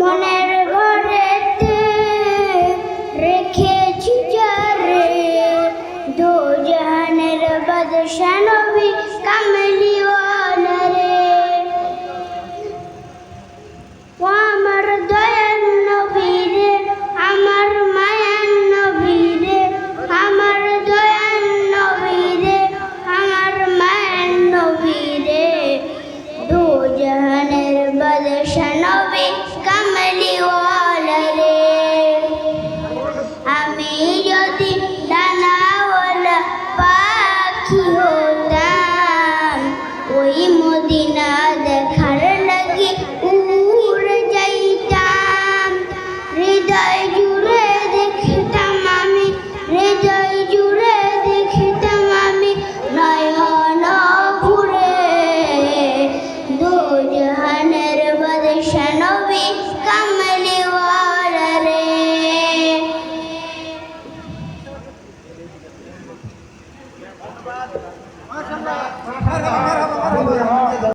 মনের ঘরেতে রেখেছি যারে দু জাহানের বাদশাহ নবী পাখি হতাম ওই মদিনা দেখার লাগে উড়ে যাইতাম। হৃদয় ما شاء الله.